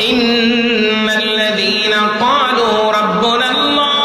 إن الذين قالوا ربنا الله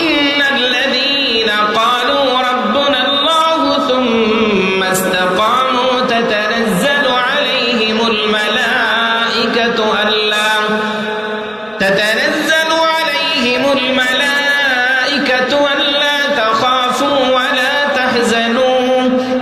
إن الذين قالوا ربنا الله ثم استقاموا تتنزل عليهم الملائكة ألا تتنزل عليهم الملائكة